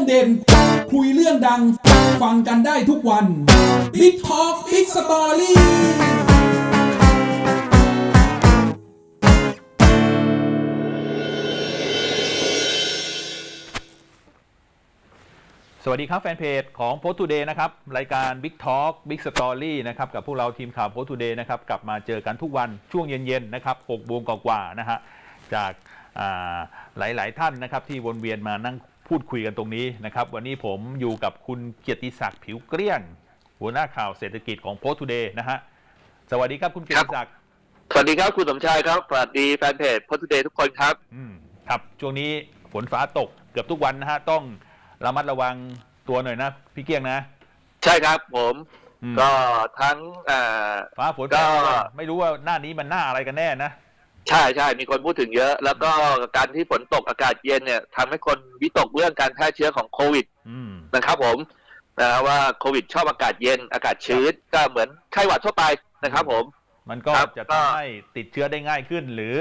รื่องเด่น คุยเรื่องดัง ฟังกันได้ทุกวัน Big Talk Big Story สวัสดีครับแฟนเพจของ Post Today นะครับ รายการ Big Talk Big Story นะครับ กับพวกเราทีมข่าว Post Today นะครับ กลับมาเจอกันทุกวันช่วงเย็น ๆ นะครับ6โมงกว่าๆนะฮะจากาหลาย ๆ ท่านนะครับที่วนเวียนมานั่ง พูดคุยกันตรงนี้นะครับ วันนี้ผมอยู่กับคุณเกียรติศักดิ์ผิวเกลี้ยง หัวหน้าข่าวเศรษฐกิจของ Post Today นะฮะสวัสดีครับคุณเกียรติศักดิ์สวัสดีครับคุณสมชายครับสวัสดีแฟนเพจพ d เดย์ทุกคนครับอืมครับช่วงนี้ฝนฟ้าตกเกือบทุกวันนะฮะต้องระมัดระวังตัวหน่อยนะพี่เกียงนะ ใช่ครับผมอืมก็ทั้งอ่าฟ้าฝนก็แปรปรวนไม่รู้ว่าหน้านี้มันหน้าอะไรกันแน่นะ ใช่ใช่มีคนพูดถึงเยอะ แล้วก็การที่ฝนตกอากาศเย็นเนี่ยทำให้คนวิตกเรื่องการแพร่เชื้อของโควิดอืมนะครับผมนะว่าโควิดชอบอากาศเย็นอากาศชื้นก็เหมือนไข้หวัดทั่วไปนะครับผม มันก็ครับจะก็ทำให้ติดเชื้อได้ง่ายขึ้น หรือ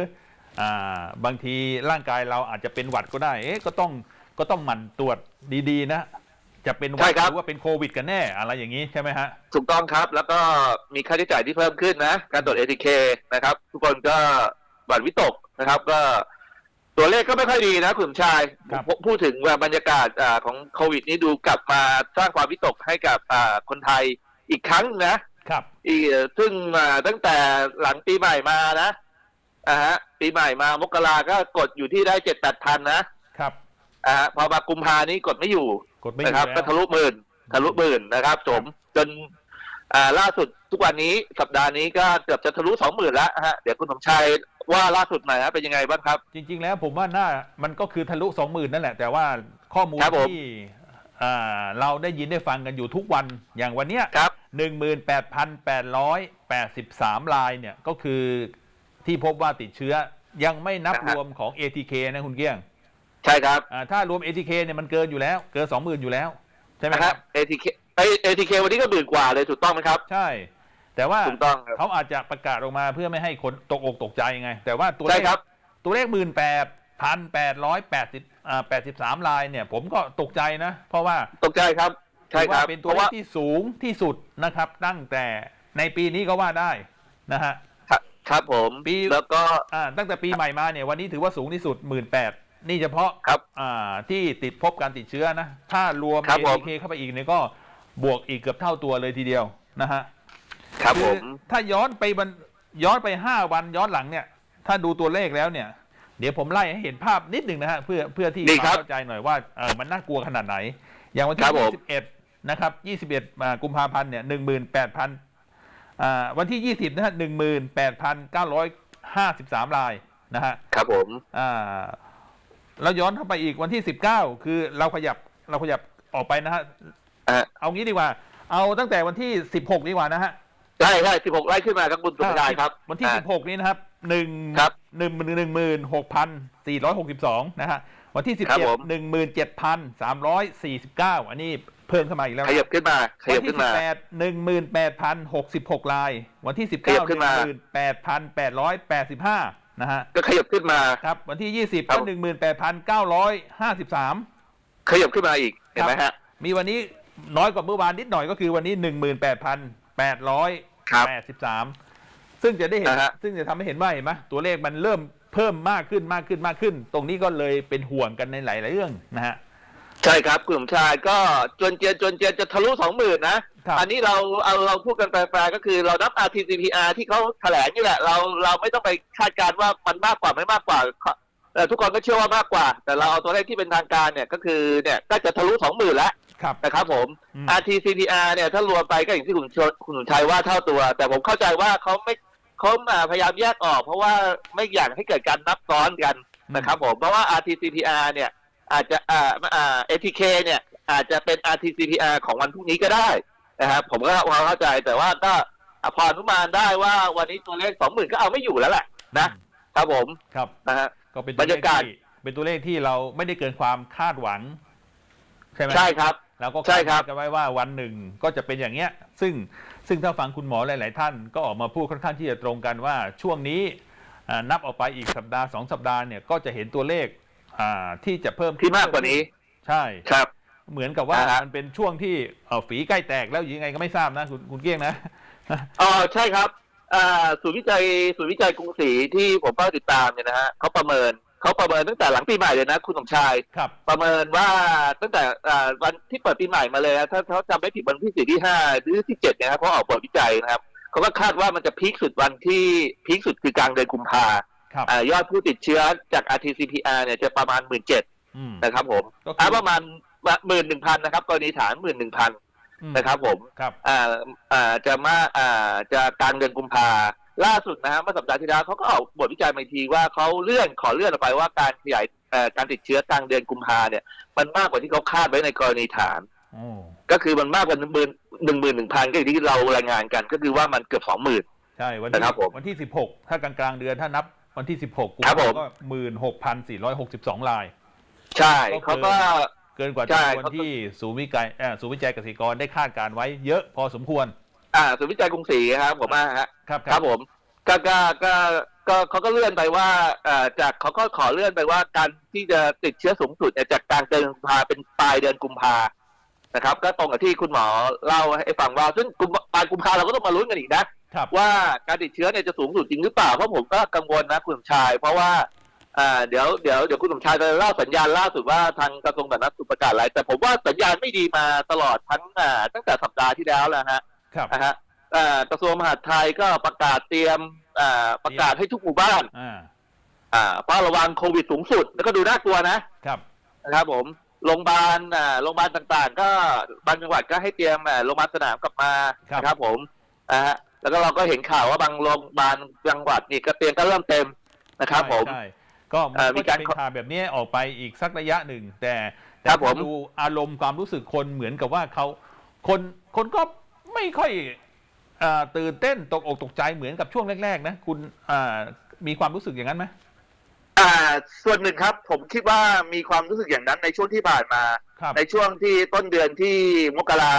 อ่าบางทีร่างกายเราอาจจะเป็นหวัดก็ได้ เอ๊ะก็ต้องก็ต้องหมั่นตรวจดีๆ นะ จะเป็นหวัดหรือว่าเป็นโควิด กันแน่อะไรอย่างนี้ใช่ไหมฮะถูกต้องครับแล้วก็มีค่าใช้จ่ายที่เพิ่มขึ้นนะ การตรวจ ATK นะครับ ทุกคนก็ หวั่นวิตกนะครับ ก็ตัวเลขก็ไม่ค่อยดีนะคุณสมชายครับผมพูดถึงว่าบรรยากาศอ่าของโควิด นี้ดูกลับมาสร้างความวิตกให้กับอ่าคนไทยอีกครั้งนะครับ อีกซึ่งมาตั้งแต่หลังปีใหม่มานะอ่าฮะปีใหม่มามกราก็กดอยู่ที่ได้เจ็ดแปดพันนะครับอ่าฮะพอมากุมภานี้กดไม่อยู่กดไม่อยู่นะครับแล้วก็ทะลุหมื่นทะลุหมื่นนะครับจมจนอ่าล่าสุดทุกวันนี้สัปดาห์นี้ก็เกือบจะทะลุสองหมื่นแล้วฮะเดี๋ยวคุณสมชัย ว่าล่าสุดหน่อยฮะเป็นยังไงบ้างครับ จริง ๆ แล้วผมว่าหน้ามันก็คือทะลุสองหมื่นนั่นแหละ แต่ว่าข้อมูลครับผมที่อ่าเราได้ยินได้ฟังกันอยู่ทุกวันอย่างวันเนี้ยครับ18,883รายเนี่ยก็คือที่พบว่าติดเชื้อยังไม่นับนะฮะรวมของ ATK นะคุณเกี้ยงใช่ครับอ่าถ้ารวม ATK เนี่ยมันเกินอยู่แล้ว เกิน20,000อยู่แล้ว ใช่ไหมนะคครัรับ บ ATK เอ้ย ATK วันนี้ก็หมื่นกว่าเลยถูกต้องไหมครับ ใช่ แต่ว่าถูกต้องครับ เขาอาจจะประกาศออกมาเพื่อไม่ให้คนตกอกตกใจไง แต่ว่าตัวเลใช่ขครับ ตัวเลขหมื่นแปดพันแปดร้อยแปดสิบอ่าแปดสิบสามลายเนี่ย ผมก็ตกใจนะ เพราะว่าตกใจครับ ใช่ถือครัว่าบเป็นเพตัวราะเลว่า ขที่สูงที่สุดนะครับ ตั้งแต่ในปีนี้ก็ว่าได้นะฮะ ครับครับผมปี แล้วก็ อ่าตั้งแต่ปีใหม่มาเนี่ยวันนี้ถือว่าสูงที่สุดหมื่นแปดนี่เฉพาะครับอ่าที่ติดพบการติดเชื้อนะ ถ้ารวม ครับผม ATK เข้าไปอีกเนี่ยก็บวกอีกเกือบเท่าตัวเลยทีเดียวนะฮะ ครับผคือมถ้าย้อนไปบันย้อนไปห้าวันย้อนหลังเนี่ย ถ้าดูตัวเลขแล้วเนี่ย เดี๋ยวผมไล่ให้เห็นภาพนิดหนึ่งนะฮะเพื่อเพื่อที่ดีครับเข้าใจหน่อยว่าเออมันน่ากลัวขนาดไหน อย่างวันครัที่บผม21นะครับ21อ่ากุมภาพันธ์เนี่ย18,000อ่าวันที่ 20นะฮะ18,953รายนะฮะ ครับผม อ่าเราย้อนเข้าไปอีกวันที่19คือเราขยับเราขยับออกไปนะฮะ อ่าเอางี้ดีกว่า เอาตั้งแต่วันที่16ดีกว่านะฮะ ใช่ใช่สิบหกไล่ขึ้นมาครับคุณสมชายครับวันที่อ่า16นี้นะครับหนึ่งครับหนึ่งหนึ่งหมื่นหกพันสี่ร้อยหกสิบสองนะฮะวันที่ครับ17ผมหนึ่งหมื่นเจ็ดพันสามร้อยสี่สิบเก้าอันนี้เพิ่มเข้ามาอีกแล้วขยับขึ้นมาขวัยับที่ขึ้นมา18หนึ่งหมื่นแปดพันหกสิบหกลาย วันที่19ขยับขึ้นมาหมื่นแปดพันแปดร้อยแปดสิบห้านะฮะก็ขยับขึ้นมาครับวันที่20ครัก็บหนึ่งหมื่นแปดพันเก้าร้อยห้าสิบสามขยับขึ้นมาอีกเห็นไหมฮะมีวันนี้น้อยกว่าเมื่อวานนิดหน่อยก็คือวันนี้ 18,883ครับซึ่งจะได้เห็น นะฮะ ซึ่งจะทำให้เห็นว่าเห็นไหมตัวเลขมันเริ่มเพิ่มมากขึ้นมากขึ้นมากขึ้น ตรงนี้ก็เลยเป็นห่วงกันในหลาย ๆ เรื่องนะฮะ ใช่ครับคุณสมชายก็จนเจียนจนเจียนจะทะลุสองหมื่นนะครับ อันนี้เราเอาเราพูดกันแปลๆก็คือเรานับ RT-CPR ที่เขาแถลงนี่แหละ เราเราไม่ต้องไปคาดการณ์ว่ามันมากกว่าไม่มากกว่าเอ่อทุกคนก็เชื่อว่ามากกว่า แต่เราเอาตัวเลขที่เป็นทางการเนี่ยก็คือเนี่ยก็จะทะลุสองหมื่นแล้ว ครับ นะครับผม อืม RT-CPR เนี่ยถ้ารวมไปก็อย่างที่คุณชคุณสมชัยว่าเท่าตัว แต่ผมเข้าใจว่าเขาไม่เขามาพยายามแยกออก เพราะว่าไม่อยากให้เกิดการนับซ้อนกันนะครับผม เพราะว่า RT-CPR เนี่ยอาจจะอ่าอ่า ATK เนี่ยอาจจะเป็น RT-CPR ของวันพรุ่งนี้ก็ได้นะครับผมก็พอเข้าใจแต่ว่าก็พออนุมานได้ว่าวันนี้ตัวเลขสองหมื่นก็เอาไม่อยู่แล้วแหละนะครับผมครับ นะฮะ ก็เป็นตัวบรเลรขยากาศ ที่เป็นตัวเลขที่เราไม่ได้เกินความคาดหวัง ใช่ไหม ใช่ครับ เราก็ใช่ครับ ดกันไว้ว่าวันหนึ่งก็จะเป็นอย่างเงี้ย ซึ่งซึ่งถ้าฟังคุณหมอหลาย ๆ ท่านก็ออกมาพูดค่อนข้างที่จะตรงกันว่าช่วงนี้อ่านับออกไปอีกสัปดาห์สองสัปดาห์เนี่ยก็จะเห็นตัวเลขอ่าที่จะเพิ่มขึ้ที่มากกว่านี้ใช่ ครับ เหมือนกับว่าอ่าฮะ มันเป็นช่วงที่เอ่อฝีใกล้แตกแล้วยังไงก็ไม่ทราบนะคุณคุณเกี้ยงนะอ๋อใช่ครับอ่าศูนย์วิจัยศูนย์วิจัยกรุงศรีที่ผมเฝ้าติดตามเนี่ยนะฮะเขาประเมิน เขาประเมินตั้งแต่หลังปีใหม่เลยนะ คุณสมชาย ครับ ประเมินว่าตั้งแต่อ่าวันที่เปิดปีใหม่มาเลยนะถ้าถ้าจำไม่ผิดวันที่สี่ที่ห้าหรือที่เจ็ดเนี่ยนะครับเขาออกบทวิจัยนะครับเขาก็คาดว่ามันจะพีคสุดวันที่พีคสุดคือกลางเดือนกุมภาครับ อ่ายอดผู้ติดเชื้อจาก RT-CPR เนี่ยจะประมาณหมื่นเจ็ดอืม นะครับผมก็คืออ่าประมาณหมื่นหนึ่งพันนะครับกรณีฐานหมื่นหนึ่งพันอืมนะครับผม ครับ อ่าอ่าจะมาอ่าจะกลางเดือนกุมภา ล่าสุดนะฮะเมื่อสัปดาห์ที่แล้วเขาก็ออกบทวิจัยมาอีกทีว่าเขาเลื่อนขอเลื่อนออกไปว่าการขยายเอ่อการติดเชื้อกลางเดือนกุมภาเนี่ย มันมากกว่าที่เขาคาดไว้ในกรณีฐานโอ้ก็คือมันมากกว่าหนึ่งหมื่นหนึ่งหมื่นหนึ่งพันก็อย่างที่เรารายงานกัน ก็คือว่ามันเกือบสองหมื่น ใช่วันที่นะครับผมวันที่สิบหกถ้ากลางกลางๆเดือนถ้านับวันที่สิบหกกุมครับภาผม ก็หมื่นหกพันสี่ร้อยหกสิบสองราย ใช่ก็คือเขาก็ เกินกว่าใช่ จำนวนที่ศูนย์วิจัยเอ่อศูนย์วิจัยเกษตรกรได้คาดการไว้เยอะพอสมควร อ่าศูนย์วิจัยกรุงศรีครับผมว่าฮะครับครับผมก็ก็ก็ก็เขาก็เลื่อนไปว่าเอ่อจากเขาก็ขอเลื่อนไปว่าการที่จะติดเชื้อสูงสุดเนี่ยจากกลางเดือนกุมภาเป็นปลายเดือนกุมภานะครับ ก็ตรงกับที่คุณหมอเล่าให้ฟังว่า ซึ่งกุมปลายกุมภาเราก็ต้องมาลุ้นกันอีกนะครับว่าการติดเชื้อเนี่ยจะสูงสุดจริงหรือเปล่าเพราะผมก็กังวลนะคุณสมชาย เพราะว่าอ่าเดี๋ยวเดี๋ยวเดี๋ยวคุณสมชายจะเล่าสัญญาณล่าสุดว่าทางกระทรวงสาธารณสุขประกาศอะไรแต่ผมว่าสัญญาณไม่ดีมาตลอดทั้งอ่าตั้งแต่สัปดาห์ที่แล้วแล้วฮะ ครับนะฮะเอ่อกระทรวงมหาดไทยก็ประกาศเตรียมอ่าประกาศให้ทุกหมู่บ้านอ่าอ่าเฝ้าระวังโควิดสูงสุด แล้วก็ดูน่ากลัวนะครับนะครับผมโรงพยาบาลอ่าโรงพยาบาลต่างๆ ก็บางจังหวัดก็ให้เตรียมอ่าโรงพยาบาลสนามกลับมาครับ นะครับผมอ่าฮะแล้วก็เราก็เห็นข่าวว่าบางโรงพยาบาลจังหวัดนี่ก็เตรียมก็เริ่มเต็มนะครับ ผม ใช่ใช่ก็มันเอ่อมีก็กาจะรเป็นข่าวแบบนี้ออกไปอีกสักระยะหนึ่ง แต่แต่ครับผม ถ้าดูอารมณ์ความรู้สึกคนเหมือนกับว่าเขาคนคนก็ ไม่ค่อยอ่าตื่นเต้นตกอกตกใจเหมือนกับช่วงแรกๆนะคุณอ่ามีความรู้สึกอย่างนั้นไหมอ่าส่วนหนึ่งครับ ผมคิดว่ามีความรู้สึกอย่างนั้นในช่วงที่ผ่านมา ครับ ในช่วงที่ต้นเดือนที่มกรา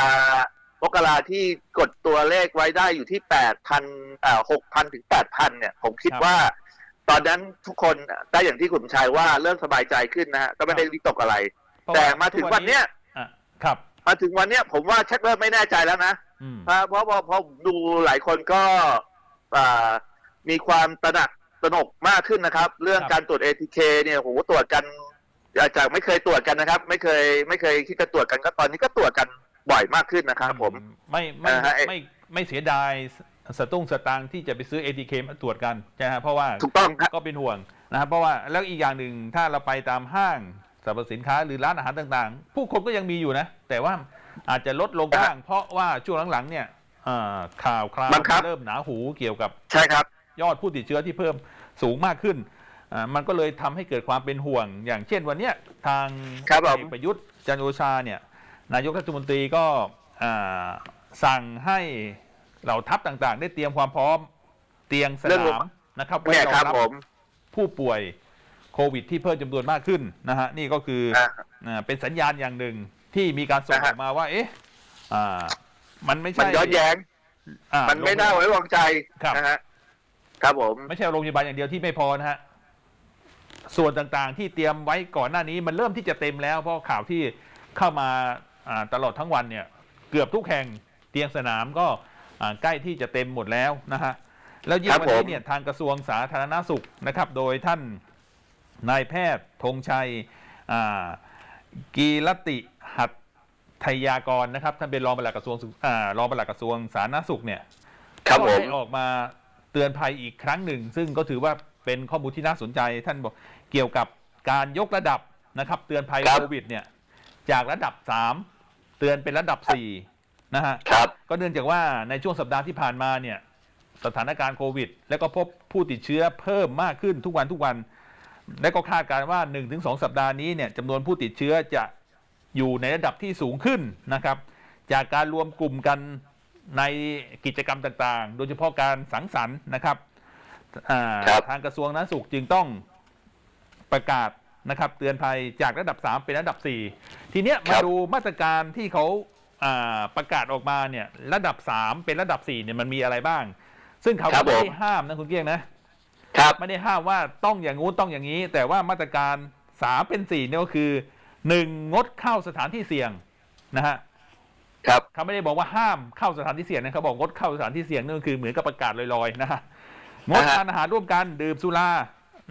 มกราที่กดตัวเลขไว้ได้อยู่ที่แปดพันอ่าหกพันถึงแปดพันเนี่ย ผมคิดครับว่า ตอนนั้นทุกคนได้อย่างที่คุณชายว่าเริ่มสบายใจขึ้นนะฮะก็ไม่ได้วิตกอะไร เพระแต่มาถึงวันเนี้ย อะครับ มาถึงวันเนี้ยผมว่าชักเริ่มไม่แน่ใจแล้วนะ อืมเพราะเพราะเพราะเพราะดูหลายคนก็อ่ามีความตระหนักตระหนกมากขึ้นนะครับ เรื่องการตรวจ ATK เนี่ยโหตรวจกันจากไม่เคยตรวจกันนะครับ ไม่เคยไม่เคยที่จะตรวจกันก็ตอนนี้ก็ตรวจกันบ่อยมากขึ้นนะครับ ผม ไม่ไม่อ่าฮะไม่ไม่เสียดายสตุ้งสตางค์ที่จะไปซื้อ ATK มาตรวจกันนะฮะเพราะว่าถูกต้องครับ ก็เป็นห่วงนะครับเพราะว่าแล้วอีกอย่างหนึ่งถ้าเราไปตามห้างสรรพสินค้าหรือร้านอาหารต่างๆ ผู้คนก็ยังมีอยู่นะ แต่ว่า อาจจะลดลงบ้าง เพราะว่าช่วงหลังๆเนี่ยเอ่อข่าวคราวบังคับ เริ่มหนาหูเกี่ยวกับใช่ครับ ยอดผู้ติดเชื้อที่เพิ่มสูงมากขึ้นอ่ามันก็เลยทำให้เกิดความเป็นห่วง อย่างเช่นวันเนี้ยทางครับผม พลเอกประยุทธ์จันทร์โอชาเนี่ยนายกรัฐมนตรีก็อ่าสั่งให้เหล่าทัพต่างๆ ได้เตรียมความพร้อมเตียงสเรื่องนามนะครับไว้เนี่ยรองครับรับ ผมผู้ป่วยโควิดที่เพิ่มจำนวนมากขึ้นนะฮะนี่ก็คืออ่า อ่าเป็นสัญญาณอย่างหนึ่ง ที่มีการส่งนะอฮะอกมาว่า เอ๊ะอ่า มันไม่มันใช่ย้อนแย้ง อ่ามันไม่น่าไว้วางใจครับ นะฮะครับผม ไม่ใช่โรงพยาบาลอย่างเดียวที่ไม่พอนะฮะ ส่วนต่างๆที่เตรียมไว้ก่อนหน้านี้มันเริ่มที่จะเต็มแล้ว เพราะข่าวที่เข้ามาอ่าตลอดทั้งวันเนี่ย เกือบทุกแห่งเตียงสนามก็อ่าใกล้ที่จะเต็มหมดแล้วนะฮะ แล้วยิ่งครับวันนี้ผมเนี่ยทางกระทรวงสาธารณสุขนะครับ โดยท่านนายแพทย์ธงชัยอ่ากีรติ หัตถยากรนะครับท่านเป็นรองปลัดกระทรวงสุขอ่ารองปลัดกระทรวงสาธารณสุขเนี่ยครับก็ผม ได้ออกมาเตือนภัยอีกครั้งหนึ่ง ซึ่งก็ถือว่าเป็นข้อมูลที่น่าสนใจ ท่านบอกเกี่ยวกับการยกระดับนะครับ เตือนภัยครับ โควิดเนี่ยจากระดับ 3 เตือนเป็นระดับ4นะฮะ ครับ ก็เนื่องจากว่าในช่วงสัปดาห์ที่ผ่านมาเนี่ยสถานการณ์โควิด แล้วก็พบผู้ติดเชื้อเพิ่มมากขึ้นทุกวันทุกวัน และก็คาดการณ์ว่า 1-2 สัปดาห์นี้เนี่ยจำนวนผู้ติดเชื้อจะ อยู่ในระดับที่สูงขึ้นนะครับ จากการรวมกลุ่มกันในกิจกรรมต่างๆ โดยเฉพาะการสังสรรค์นะครับอ่าครับทางกระทรวงสาธารณสุขจึงต้องประกาศนะครับเตือนภัยจากระดับ 3 เป็นระดับ 4 ทีเนี้ยมาดูมาตรการที่เขาอ่าประกาศออกมาเนี่ยระดับ 3 เป็นระดับ4เนี่ยมันมีอะไรบ้าง ซึ่งเขาครัก็บไม่ผมได้ห้ามนะคุณเกี้ยงนะครับไม่ได้ห้ามว่าต้องอย่างงู้นต้องอย่างนี้ แต่ว่ามาตรการสามเป็นสี่เนี่ยก็คือ หนึ่งงดเข้าสถานที่เสี่ยงนะฮะครับเขาไม่ได้บอกว่าห้ามเข้าสถานที่เสี่ยงนะเขาบอกงดเข้าสถานที่เสี่ยงนั่นก็คือเหมือนกับประกาศลอยๆนะฮะงดอ่าฮะทานอาหารร่วมกันดื่มสุรา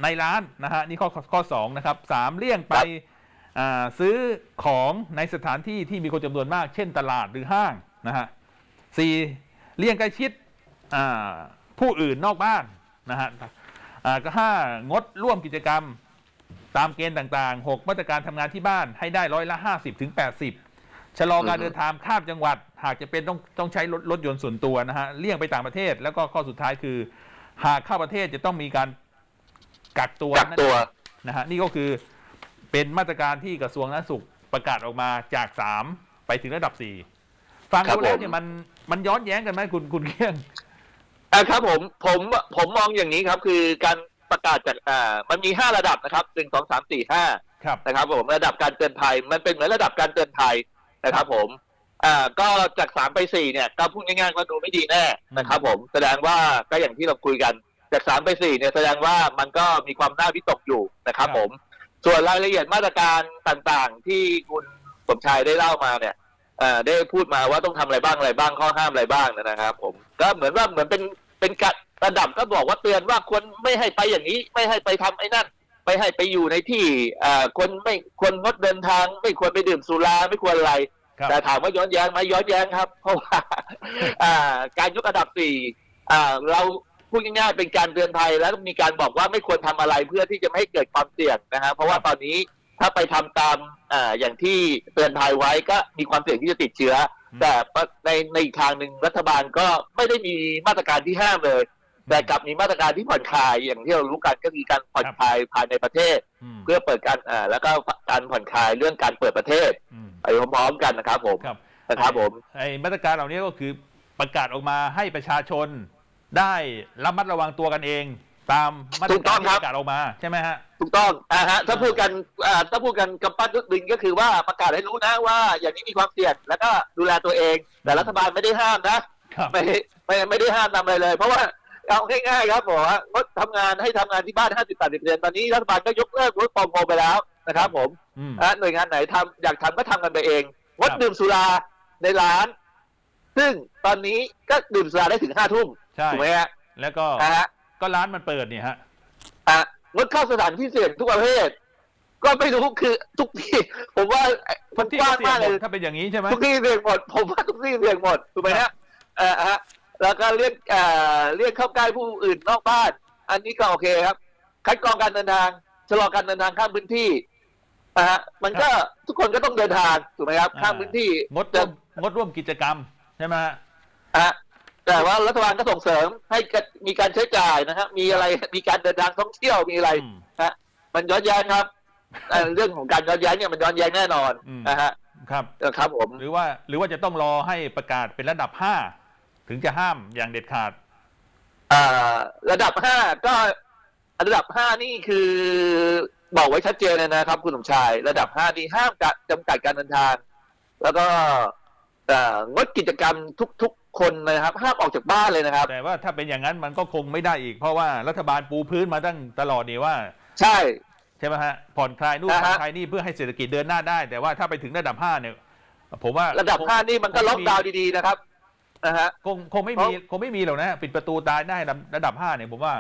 ในร้านนะฮะนี่ข้อข้อสองนะครับสามเลี่ยงไปครับอ่าซื้อของในสถานที่ที่มีคนจำนวนมาก เช่นตลาดหรือห้างนะฮะสี่เลี่ยงใกล้ชิดอ่าผู้อื่นนอกบ้านนะฮะอ่าก็ห้างดร่วมกิจกรรม ตามเกณฑ์ต่างๆหกมาตรการทำงานที่บ้านให้ได้ร้อยละห้าสิบถึงแปดสิบชะลอการอือฮึเดินทางข้ามจังหวัด หากจะเป็นต้องต้องใช้รถรถยนต์ส่วนตัวนะฮะเลี่ยงไปต่างประเทศแล้วก็ข้อสุดท้ายคือ หากเข้าประเทศจะต้องมีการกักตัวกักตัวนะฮะนี่ก็คือเป็นมาตรการที่กระทรวงสาธารณสุขประกาศออกมาจากสามไปถึงระดับสี่ฟังครับดูแล้วผมเนี่ยมันมันย้อนแย้งกันไหมคุณคุณเกี้ยงอ่าครับผมผมผมมองอย่างนี้ครับ คือการ ประกาศจากอ่ามันมีห้าระดับนะครับหนึ่งสองสามสี่ห้าครับ นะครับผมระดับการเตือนภัยมันเป็นเหมือนระดับการเตือนภัยนะครับ ผมอ่าก็จากสามไปสี่เนี่ยก็พูดง่ายๆว่าดูไม่ดีแน่นะครับ ผมแสดงว่าก็อย่างที่เราคุยกัน จากสามไปสี่เนี่ยแสดงว่ามันก็มีความน่าวิตกอยู่นะครับ ผม ส่วนรายละเอียดมาตรการต่างๆ ที่คุณสมชายได้เล่ามาเนี่ยเอ่อได้พูดมาว่าต้องทำอะไรบ้างอะไรบ้างข้อห้ามอะไรบ้างนะครับ ผม ก็เหมือนว่าเหมือนเป็นเป็นกัดระดับก็บอกว่าเตือนว่าควรไม่ให้ไปอย่างนี้ ไม่ให้ไปทำไอ้นั่น ไม่ให้ไปอยู่ในที่อ่าคนไม่ควรงดเดินทาง ไม่ควรไปดื่มสุราไม่ควรอะไรครับแต่ถามว่าย้อนแย้งไหมย้อนแย้งครับ เพราะว่าอ่าการยกระดับสี่อ่าเราพูดง่ายๆเป็นการเตือนภัยแล้วมีการบอกว่าไม่ควรทำอะไรเพื่อที่จะไม่ให้เกิดความเสี่ยงนะฮะเพราะว่าตอนนี้ถ้าไปทำตามอ่าอย่างที่เตือนภัยไว้ก็มีความเสี่ยงที่จะติดเชื้ออมแต่ในในอีกทางหนึ่งรัฐบาลก็ไม่ได้มีมาตรการที่ห้ามเลย แต่กลับมีมาตรการที่ผ่อนคลายอย่างที่เรารู้กันก็มีการผ่อนคลายภายในประเทศอืมเพื่อเปิดการอ่าแล้วก็การผ่อนคลายเรื่องการเปิดประเทศอืมไปพร้อมๆกันนะครับผมครับนะครับผมไอ้มาตรการเหล่านี้ก็คือประกาศออกมาให้ประชาชนได้ระมัดระวังตัวกันเอง ตามมาตรการที่ประกาศออกมาใช่ไหมฮะถูกต้องอ่าฮะถ้าพูดกันอ่าถ้าพูดกันกำปั้นทุกดินก็คือว่าประกาศให้รู้นะว่า อย่างนี้มีความเสี่ยงแล้วก็ดูแลตัวเอง แต่รัฐบาลไม่ได้ห้ามนะครับไม่ไม่ไม่ได้ห้ามทำอะไรเลย เพราะว่า เอาง่ายๆครับบอกว่างดทำงานให้ทำงานที่บ้าน 50 80เตอนนี้รัฐบาลก็ยกเลิก work from home ไปแล้วนะครับผมอืม อะหน่วยงานไหนทำอยากทำก็ทำกันไปเองงดครับ ดื่มสุราในร้าน ซึ่งตอนนี้ก็ดื่มสุราได้ถึงห้าทุ่มใช่ ถูกไหมฮะแล้วก็อ่าฮะ ก็ร้านมันเปิดเนี่ยฮะ อะงดเข้าสถานที่เสี่ยงทุกประเภท ก็ไม่รู้คือทุกที่ ผมว่ามันที่กว้างเสี่ยมางกหเลมยดถ้าเป็นอย่างนี้ใช่ไหม ทุกที่เสี่ยงหมดผมว่าทุกที่เสี่ยงหมดถูกไหมฮะเออฮะ แล้วก็เรียกเอ่อเรียกเข้าใกล้ผู้อื่นนอกบ้าน อันนี้ก็โอเคครับ คัดกรองการเดินทางชะลอการเดินทางข้ามพื้นที่นะฮะมันก็ทุกคนก็ต้องเดินทางถูกไหมครับ ข้ามพื้นที่งดร่วมงดร่วมกิจกรรมใช่ไหมฮะฮะแต่ว่ารัฐบาลก็ส่งเสริมให้กะมีการใช้จ่ายนะครับมีอะไรมีการเดินทางท่องเที่ยวมีอะไรอืมฮะมันย้อนแย้งครับเอ่อเรื่องของการย้อนแย้งเนี่ยมันย้อนแย้งแน่นอนอืมนะฮะครับเออครับผมหรือว่าหรือว่าจะต้องรอให้ประกาศเป็นระดับห้า ถึงจะห้ามอย่างเด็ดขาด อ่า ระดับห้าก็ระดับห้านี่คือบอกไว้ชัดเจนเลยนะครับ คุณสมชาย ระดับห้านี่ห้ามกะจำกัดการเดินทาง แล้วก็เอ่องดกิจกรรมทุกๆคนนะครับ ห้ามออกจากบ้านเลยนะครับ แต่ว่าถ้าเป็นอย่างนั้นมันก็คงไม่ได้อีก เพราะว่ารัฐบาลปูพื้นมาตั้งตลอดนี่ว่า ใช่ ใช่ไหมฮะผ่อนคลายนู่นอ่าฮะผ่อนคลายนี่เพื่อให้เศรษฐกิจเดินหน้าได้ แต่ว่าถ้าไปถึงระดับห้าเนี่ยผมว่าระดับห้านี่มันก็ล็อกดาวน์ดีๆนะครับ นะฮะ คงคงไม่มีคงไม่มีหรอกนะ ปิดประตูตายได้ระดับห้าเนี่ยผมว่า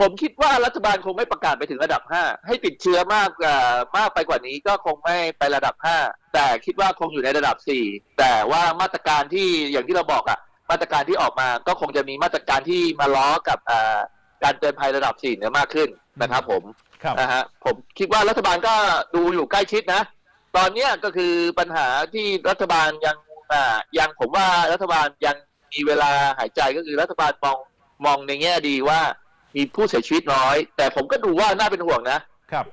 ผมคิดว่ารัฐบาลคงไม่ประกาศไปถึงระดับห้าให้ติดเชื้อมากกว่ามากไปกว่านี้ก็คงไม่ไประดับห้าแต่คิดว่าคงอยู่ในระดับสี่แต่ว่ามาตรการที่อย่างที่เราบอกอะมาตรการที่ออกมาก็คงจะมีมาตรการที่มาล้อกับอ่าการเตือนภัยระดับสี่เนี่ยมากขึ้นนะครับ ผมครับนะฮะผมคิดว่ารัฐบาลก็ดูอยู่ใกล้ชิดนะ ตอนเนี้ยก็คือปัญหาที่รัฐบาลยัง อ่ายังผมว่ารัฐบาลยังมีเวลาหายใจก็คือรัฐบาลมองมองในแง่ดีว่ามีผู้เสียชีวิตน้อย แต่ผมก็ดูว่าน่าเป็นห่วงนะครับ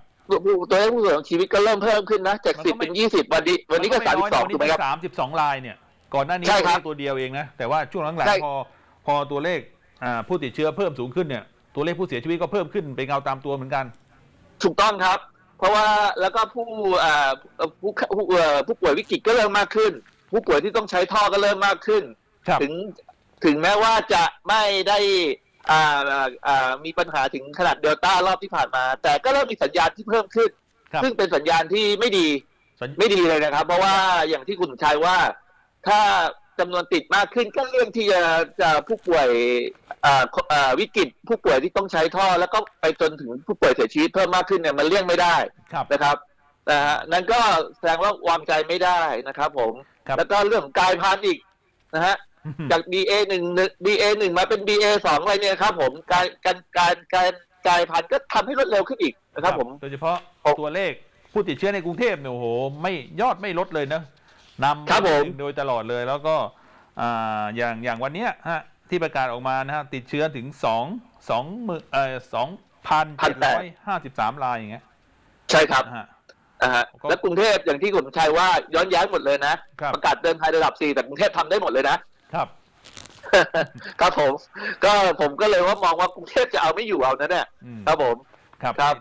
ผู้ตัวเลขผู้เสียชีวิตก็เริ่มเพิ่มขึ้นนะ จากมันก็สิบไม่เป็นยี่สิบวันนี้วันนี้ก็สามสิบสองวันถูนี้กไหมครับสามสิบสองลายเนี่ย ก่อนหน้านี้ใช่ครับตัวเลขตัวเดียวเองนะ แต่ว่าช่วงหลังใช่ๆพอพอตัวเลขอ่าผู้ติดเชื้อเพิ่มสูงขึ้นเนี่ยตัวเลขผู้เสียชีวิตก็เพิ่มขึ้นเป็นเงาตามตัวเหมือนกัน ถูกต้องครับ เพราะว่าแล้วก็ผู้อ่าผู้ผู้เอ่อผู้ป่วยวิกฤตก็เริ่มมากขึ้น ผู้ป่วยที่ต้องใช้ท่อก็เริ่มมากขึ้น ครับ ถึงถึงแม้ว่าจะไม่ได้อ่าอ่ามีปัญหาถึงขนาดเดลต้ารอบที่ผ่านมา แต่ก็เริ่มมีสัญญาณที่เพิ่มขึ้น ครับ ซึ่งเป็นสัญญาณที่ไม่ดีสัญไม่ดีเลยนะครับ เพราะว่าอย่างที่คุณชัยว่า ถ้าจำนวนติดมากขึ้นก็เรื่องที่จะจะผู้ป่วยอ่าอ่าวิกฤตผู้ป่วยที่ต้องใช้ท่อ แล้วก็ไปจนถึงผู้ป่วยเสียชีวิตเพิ่มมากขึ้นเนี่ยมันเลี่ยงไม่ได้ ครับ นะครับ นะฮะนั่นก็แสดงว่าวางใจไม่ได้นะครับผม ครับ แล้วก็เรื่องกลายพันธุ์อีกนะฮะ จาก BA หนึ่ง BA หนึ่งมาเป็น BA สองอะไรเนี่ยครับผมการการการการกลายพันธุ์ก็ทำให้รวดเร็วขึ้นอีกนะครับผม โดยเฉพาะผมตัวเลขผู้ติดเชื้อในกรุงเทพเนี่ยโอ้โหไม่ยอดไม่ลดเลยนะนำครับผม โดยตลอดเลยแล้วก็อ่าอย่างอย่างวันเนี้ยฮะที่ประกาศออกมานะฮะติดเชื้อถึงสองสองหมื่นเอ่อสองพันเจ็ดร้อยห้าสิบสามรายอย่างเงี้ยใช่ครับ นะฮะ นะฮะก็และกรุงเทพอย่างที่คุณชัยว่าย้อนแย้งหมดเลยนะ ครับ ประกาศเดินไทยระดับสี่แต่กรุงเทพทำได้หมดเลยนะ ครับ ครับผม ก็ผมก็เลยว่ามองว่ากรุงเทพจะเอาไม่อยู่เอานะเนี่ยอืม ครับผม ครับ ครับ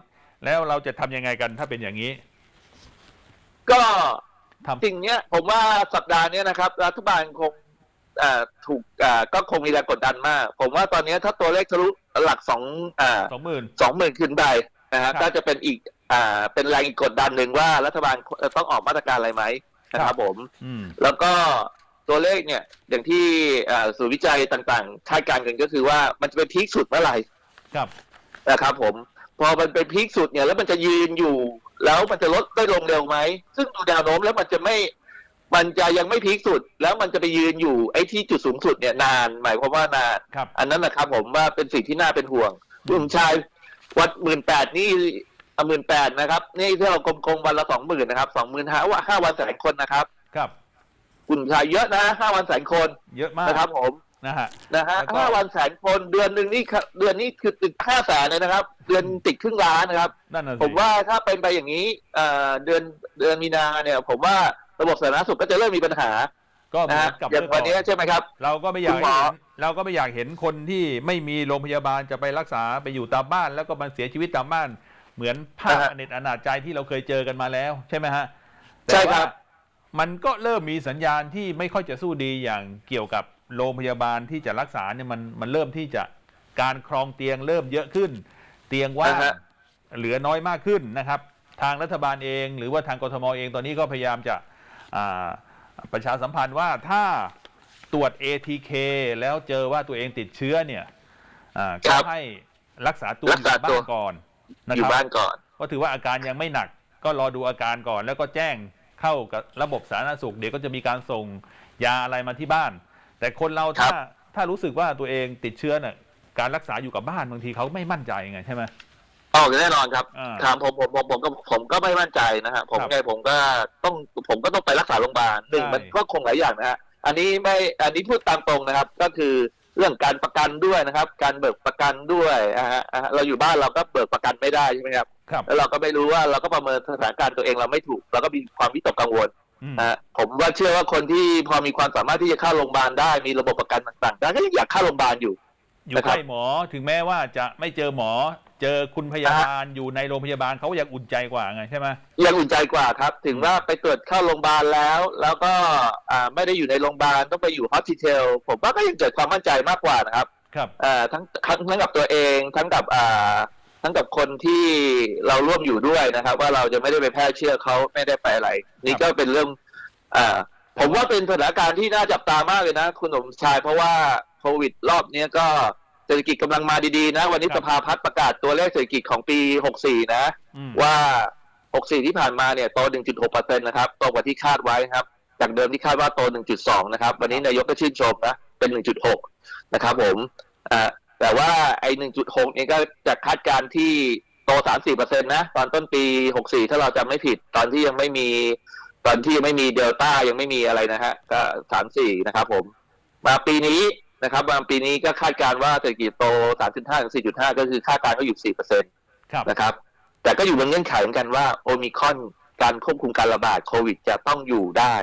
แล้วเราจะทำยังไงกันถ้าเป็นอย่างนี้ก็ทำ สิ่งเนี้ย ผมว่าสัปดาห์เนี้ยนะครับ รัฐบาลคงอ่าถูกอ่าก็คงมีแรงกดดันมาก ผมว่าตอนเนี้ยถ้าตัวเลขทะลุหลักสองอ่าสองหมื่น สองหมื่นขึ้นไปนะฮะครับก็จะเป็นอีก อ่าเป็นแรงอีกกดดันหนึ่งว่ารัฐบาลต้องออกมาตรการอะไรไหมนะคครัรับบผมอืมแล้วก็ตัวเลขเนี่ยอย่างที่อ่าศูนย์วิจัยต่างๆคาดการณ์กันก็คือว่ามันจะเป็นพีคสุดเมื่อไหร่ครับนะครับผม พอมันเป็นพีคสุดเนี่ยแล้วมันจะยืนอยู่ แล้วมันจะลดได้ลงเร็วไหม ซึ่งดูแนวโน้มแล้วมันจะไม่มันจะยังไม่พีคสุด แล้วมันจะไปยืนอยู่ไอ้ที่จุดสูงสุดเนี่ยนาน หมายความว่านานครับอันนั้นนะครับผมว่าเป็นสิ่งที่น่าเป็นห่วงคุณสมชายวัดหมื่นแปดนี่ หมื่นแปดนะครับ นี่ถ้าเรากลมๆวันละสองหมื่นนะครับสองหมื่นห้าว่าห้าวันแสนคนนะครับครับคุณสมชายเยอะนะห้าวันแสนคนเยอะมากนะครับผมนะฮะนะฮะแล้วก็ห้าวันแสนคนเดือนหนึ่งนี่ครับเดือนนี้คือติดห้าแสนเลยนะครับ เดือนติดครึ่งล้านนะครับนั่นน่ะสิผมว่าถ้าเป็นไปอย่างนี้เอ่อเดือนเดือนมีนาเนี่ย ผมว่าระบบสาธารณสุขก็จะเริ่มมีปัญหา ก็เหมืนะอฮะนกับอย่างวันนี้เมื่อก่อนใช่ไหมครับ เราก็ไม่อยากคุณหมอเห็นเราก็ไม่อยากเห็นคนที่ไม่มีโรงพยาบาลจะไปรักษาไปอยู่ตามบ้าน แล้วก็มันเสียชีวิตตามบ้าน เหมือนภาพอเนจอนาจใจที่เราเคยเจอกันมาแล้ว ใช่ไหมฮะใช่ครับ แต่ว่ามันก็เริ่มมีสัญญาณที่ไม่ค่อยจะสู้ดีอย่างเกี่ยวกับโรงพยาบาลที่จะรักษาเนี่ยมันมันเริ่มที่จะการครองเตียงเริ่มเยอะขึ้น เตียงว่าง อ่าฮะ เหลือน้อยมากขึ้นนะครับ ทางรัฐบาลเอง หรือว่าทางกทมเองตอนนี้ก็พยายามจะอ่าประชาสัมพันธ์ว่าถ้าตรวจ ATK แล้วเจอว่าตัวเองติดเชื้อเนี่ยอ่าคก็รับให้รักษาตัวรักษาอยู่บ้าตันวก่อน นะอคยู่รับ บ้านก่อน ก็ถือว่าอาการยังไม่หนักก็รอดูอาการก่อน แล้วก็แจ้งเข้ากับระบบสาธารณสุข เดี๋ยวก็จะมีการส่งยาอะไรมาที่บ้าน แต่คนเราครัถ้าบถ้ารู้สึกว่าตัวเองติดเชื้อเนี่ยการรักษาอยู่กับบ้านบางทีเขาไม่มั่นใจไงใช่ไหม ออกแน่นอนครับอ่าถามผมผมผมผมก็ผมก็ไม่มั่นใจนะฮะผมครับไงผมก็ต้องผมก็ต้องไปรักษาโรงพยาบาลหนึ่งใช่ มันก็คงหลายอย่างนะฮะอันนี้ไม่อันนี้พูดตามตรงนะครับ ก็คือ เรื่องการประกันด้วยนะครับ การเบิกประกันด้วยนะฮะอ่าเราอยู่บ้านเราก็เบิกประกันไม่ได้ใช่ไหมครับครับแล้วเราก็ไม่รู้ว่าเราก็ประเมินสถานการณ์ตัวเองเราไม่ถูกเราก็มีความวิตกกังวลอืมนะฮะผมว่าเชื่อว่าคนที่พอมีความสามารถที่จะเข้าโรงพยาบาลได้มีระบบประกันต่างๆได้ก็ยังอยากเข้าโรงพยาบาลอยู่อยู่นะครับใกล้หมอถึงแม้ว่าจะไม่เจอหมอ เจอคุณพยาบาลอยู่ในโรงพยาบาลเขาอยากอุ่นใจกว่าไงใช่ไหมยังอุ่นใจกว่าครับ ถึงว่าไปตรวจเข้าโรงพยาบาลแล้ว แล้วก็อ่าไม่ได้อยู่ในโรงพยาบาลต้องไปอยู่ฮอสพิทอลผมว่าก็ยังเกิดความมั่นใจมากกว่านะครับ ครับอ่าทั้งทั้งทั้งกับตัวเองทั้งกับอ่าทั้งกับคนที่เราร่วมอยู่ด้วยนะครับ ว่าเราจะไม่ได้ไปแพร่เชื้อเขาไม่ได้ไปอะไร นี่ก็เป็นเรื่องอ่าผมว่าเป็นสถานการณ์ที่น่าจับตามากเลยนะ คุณสมชายเพราะว่าโควิดรอบเนี้ยก็เศรษฐกิจกำลังมาดีๆนะ วันนี้ครับสภาพัฒน์ประกาศตัวเลขเศรษฐกิจของปี 64 นะอืมว่า 64 ที่ผ่านมาเนี่ยโต 1.6%นะครับโตกว่าที่คาดไว้ครับ จากเดิมที่คาดว่าโต 1.2 นะครับ วันนี้นายกก็ชื่นชมนะ เป็น 1.6 นะครับผมอ่าแต่ว่าไอ้ 1.6นี่ก็จะคาดการณ์ที่โต 3-4%นะ ตอนต้นปี 64 ถ้าเราจำไม่ผิด ตอนที่ยังไม่มี ตอนที่ยังไม่มีเดลต้ายังไม่มีอะไรนะฮะ ก็ 3-4 นะครับผม มาปีนี้ นะครับมาปีนี้ก็คาดการณ์ว่าเศรษฐกิจโต 3.5ถึง4.5 ก็คือคาดการณ์ก็อยู่4%ครับนะครับ แต่ก็อยู่บนเงื่อนไขเหมือนกันว่าโอมิครอนการควบคุมการระบาดโควิดจะต้องอยู่ได้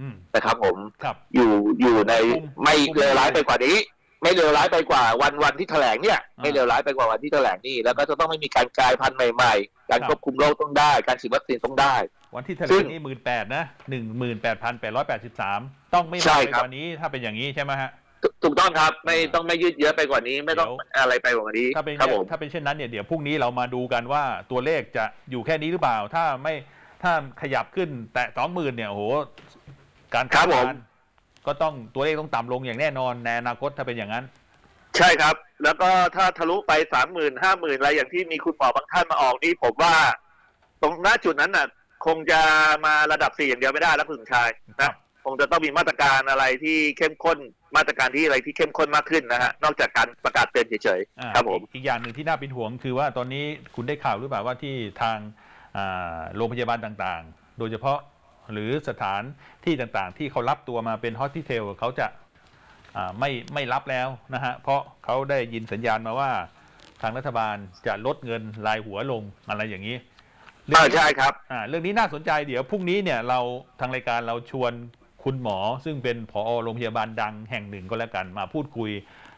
อืมนะครับผมครับอยู่อยู่ในคุมไม่คุมเลวร้ายไปกว่านี้ ไม่เลวร้ายไปกว่าวันวันที่แถลงเนี่ยอ่าไม่เลวร้ายไปกว่าวันที่แถลงนี่แล้วก็จะต้องไม่มีการกลายพันธุ์ใหม่ๆ การครับควบคุมโรคต้องได้ การฉีดวัคซีนต้องได้ วันที่แถลซึ่งงนี่หมื่นแปดนะหนึ่งหมื่นแปดพันแปดร้อยแปดสิบสามต้องไม่ใช่มากไปครับกว่านี้ถ้าเป็นอย่างนี้ใช่ไหมฮะ ถูถูกต้องครับไม่อ่าต้องไม่ยืดเยื้อไปกว่านี้ ไม่ต้องเดี๋ยวอะไรไปกว่านี้ถ้าเป็นครับผมถ้าเป็นเช่นนั้นเนี่ยเดี๋ยวพรุ่งนี้เรามาดูกันว่าตัวเลขจะอยู่แค่นี้หรือเปล่า ถ้าไม่ถ้าขยับขึ้นแตะสองหมื่นเนี่ยโอ้โหการครับคาดผมการณ์ก็ต้องตัวเลขต้องต่ำลงอย่างแน่นอนในอนาคตถ้าเป็นอย่างนั้น ใช่ครับ แล้วก็ถ้าทะลุไปสามหมื่นห้าหมื่นอะไรอย่างที่มีคุณหมอบางท่านมาออกนี่ผมว่า ตรงหน้าจุดนั้นน่ะ คงจะมาระดับสี่อย่างเดียวไม่ได้แล้วคุณสมชายครันะบ คงจะต้องมีมาตรการอะไรที่เข้มข้นมาตรการที่อะไรที่เข้มข้นมากขึ้นนะฮะนอกจากการประกาศเตือนเฉยอ่าๆครับผมอีกอีกอย่างหนึ่งที่น่าเป็นห่วงคือว่าตอนนี้คุณได้ข่าวหรือเปล่าว่าที่ทางอ่าโรงพยาบาลต่างๆ โดยเฉพาะหรือสถานที่ต่างๆ ที่เขารับตัวมาเป็นฮอสพิเทลเขาจะอ่าไม่ไม่รับแล้วนะฮะเพราะเขาได้ยินสัญญาณมาว่าทางรัฐบาลจะลดเงินรายหัวลงอะไรอย่างนี้เรื่อ่านี้ใช่ครับอ่าเรื่องนี้น่าสนใจเดี๋ยวพรุ่งนี้เนี่ยเราทางรายการเราชวน คุณหมอซึ่งเป็นผอโรงพยาบาลดังแห่งหนึ่งก็แล้วกันมาพูดคุย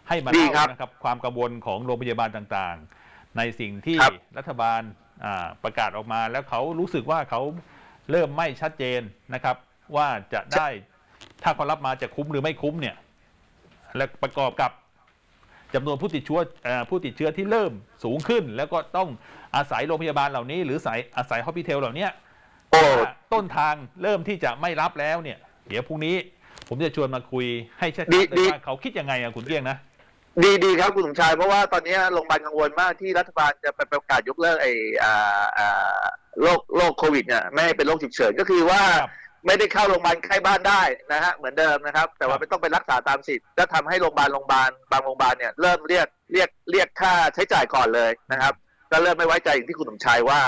ให้มาดีเล่าครับนะครับความกังวลของโรงพยาบาลต่างๆ ในสิ่งที่ครับรัฐบาลอ่าประกาศออกมาแล้วเขารู้สึกว่าเขาเริ่มไม่ชัดเจนนะครับ ว่าจะได้ถ้าเขารับมาจะคุ้มหรือไม่คุ้มเนี่ยและประกอบกับจำนวนผู้ติดเชื้อเอ่อผู้ติดเชื้อที่เริ่มสูงขึ้น แล้วก็ต้องอาศัยโรงพยาบาลเหล่านี้ หรือสายอาศัยฮอสพิเทลเหล่านี้โอ้ ถ้าต้นทางเริ่มที่จะไม่รับแล้วเนี่ย เดี๋ยวพรุ่งนี้ ผมจะชวนมาคุยให้ชัดๆดีเลยดีว่าเขาคิดยังไงอะคุณเกี้ยงนะ ดีดีครับคุณสมชายเพราะว่าตอนนี้โรงพยาบาลกังวลมากที่รัฐบาลจะไปประกาศยกเลิกไอ้อ่าอ่าโรคโรคโควิดเนี่ยไม่ให้เป็นโรคฉุกเฉินก็คือว่าครับไม่ได้เข้าโรงพยาบาลใกล้บ้านได้นะฮะเหมือนเดิมนะครับ แต่ครัว่าบ ไม่ต้องไปรักษาตามสิทธิ์ก็ทำให้โรงพยาบาลโรงพยาบาลบางโรงพยาบาลเนี่ยเริ่มเรียกเรียกเรียกค่าใช้จ่ายก่อนเลยนะครับ ก็เริ่มไม่ไว้ใจอย่างที่คุณสมชายว่า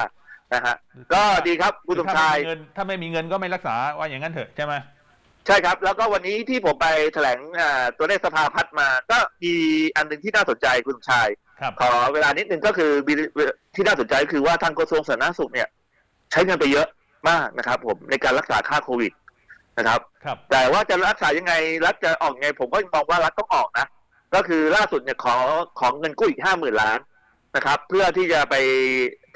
นะฮะก็ดีครับคุณสมถ้าชาไม่ยมีเงินถ้าไม่มีเงินก็ไม่รักษาว่าอย่างนั้นเถอะใช่ไหมใช่ครับ แล้วก็วันนี้ที่ผมไปแถลงอ่าตัวเลขสภาพัฒน์มา ก็มีอันหนึ่งที่น่าสนใจคุณสมชายครับขอเวลานิดนึงก็คือมีที่น่าสนใจคือว่าทางกระทรวงสาธารณสุขเนี่ย ใช้เงินไปเยอะมากนะครับ ผมในการรักษาค่าโควิดนะครับครับแต่ว่าจะรักษายังไงรัฐจะออกไง ผมก็มองว่ารัฐต้องออกนะ ก็คือล่าสุดเนี่ยขอของเงินกู้อีกห้าหมื่นล้านนะครับ เพื่อที่จะไป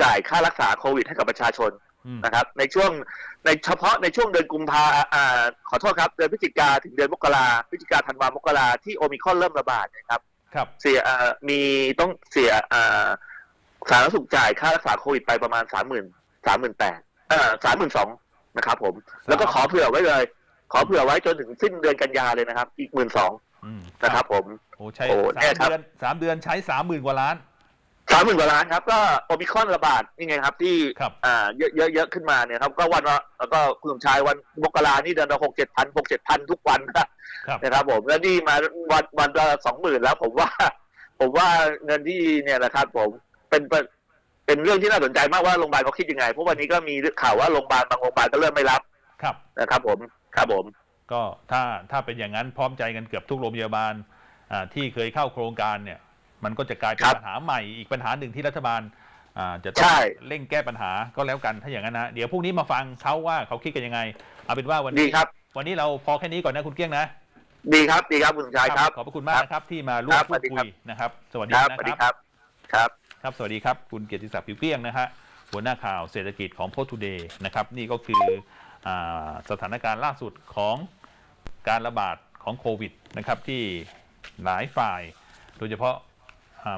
จ่ายค่ารักษาโควิดให้กับประชาชนอืมนะครับ ในช่วง ในเฉพาะในช่วงเดือนกุมภาอ่าขอโทษครับ เดือนพฤศจิกาถึงเดือนมกราพฤศจิกาธันวามกราที่โอมิครอนเริ่มระบาดนะครับ ครับ เสียเอ่อมีต้องเสียอ่าสาธารณสุขจ่ายค่ารักษาโควิดไปประมาณสามหมื่นสามหมื่นแปดเอ่อสามหมื่นสองนะครับผม แล้วก็ขอเผื่อไว้เลย ขอเผื่อไว้จนถึงสิ้นเดือนกันยาเลยนะครับ อีกหมื่นสองอืมนะครับผม โอ้ใช้โอ้สาแน่มครับเดือนสามเดือนใช้สามหมื่นกว่าล้าน สามหมื่นกว่าล้านครับ ก็โอมิครอนระบาดนี่ไงครับที่ครับ อ่าเยอะเยอะเยอะขึ้นมาเนี่ยครับ ก็วันละแล้วก็คุณสมชายวันมกรานี่เดือนละหกเจ็ดพันหกเจ็ดพันทุกวันนะ ครับ นะครับผมแล้วนี่มาวันวันละสองหมื่นแล้วผมว่า ผมว่าเงินที่เนี่ยนะครับผมเป็นเป็นเป็นเรื่องที่น่าสนใจมากว่าโรงพยาบาลเขาคิดยังไงเพราะวันนี้ก็มีข่าวว่าโรงพยาบาลบางโรงพยาบาลก็เริ่มไม่รับครับ นะครับ ผมครับผม ก็ถ้าถ้าเป็นอย่างนั้นพร้อมใจกันเกือบทุกโรงพยาบาลอ่าที่เคยเข้าโครงการเนี่ย มันก็จะกลายเป็นครับปัญหาใหม่อีกปัญหาหนึ่งที่รัฐบาลอ่าจะต้อใช่งเร่งแก้ปัญหาก็แล้วกันถ้าอย่างนั้นนะเดี๋ยวพรุ่งนี้มาฟังเขาว่าเขาคิดกันยังไง เอาเป็นว่าวันดีนี้ครับ วันนี้เราพอแค่นี้ก่อนนะคุณเกี้ยงนะ ดีครับดีครับคุณสมชายครับ ขอบพระคุณมากนะครับที่มาร่วคมรับพูดสวัสดีคุครับยนะครับ สวัสดีครับนะสวัสดีคครับรับ ครับ ครับ สวัสดีครับคุณเกียรติศักดิ์ผิวเกลี้ยงนะฮะหัวหน้าข่าวเศรษฐกิจของโพสต์ทูเดย์นะครับนี่ก็คืออาสถานการณ์ล่าสุดของการระบาดของโควิดนะครับที่หลายฝ่าย โดยเฉพาะอ่า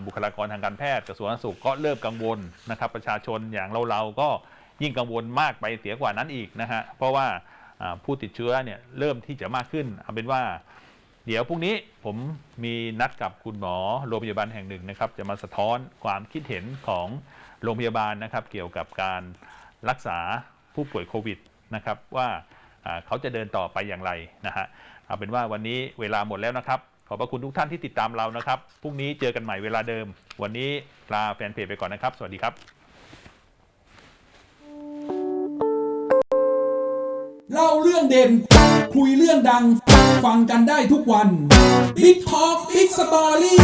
บุคลากรทางการแพทย์กระทรวงสาธารณสุขก็เริ่มกังวลนะครับ ประชาชนอย่างเราเราๆก็ยิ่งกังวลมากไปเสียกว่านั้นอีกนะฮะเพราะว่าผู้ติดเชื้อเนี่ยเริ่มที่จะมากขึ้นเอาเป็นว่า เดี๋ยวพรุ่งนี้ผมมีนัดกับคุณหมอโรงพยาบาลแห่งหนึ่งนะครับ จะมาสะท้อนความคิดเห็นของโรงพยาบาลนะครับ เกี่ยวกับการรักษาผู้ป่วยโควิดนะครับว่าอ่าเขาจะเดินต่อไปอย่างไรนะฮะเอาเป็นว่าวันนี้เวลาหมดแล้วนะครับ ขอบพระคุณทุกท่านที่ติดตามเรานะครับพรุ่งนี้เจอกันใหม่เวลาเดิม วันนี้ลาแฟนเพจไปก่อนนะครับ สวัสดีครับ เล่าเรื่องเด่น คุยเรื่องดัง ฟังกันได้ทุกวัน Big Talk Big Story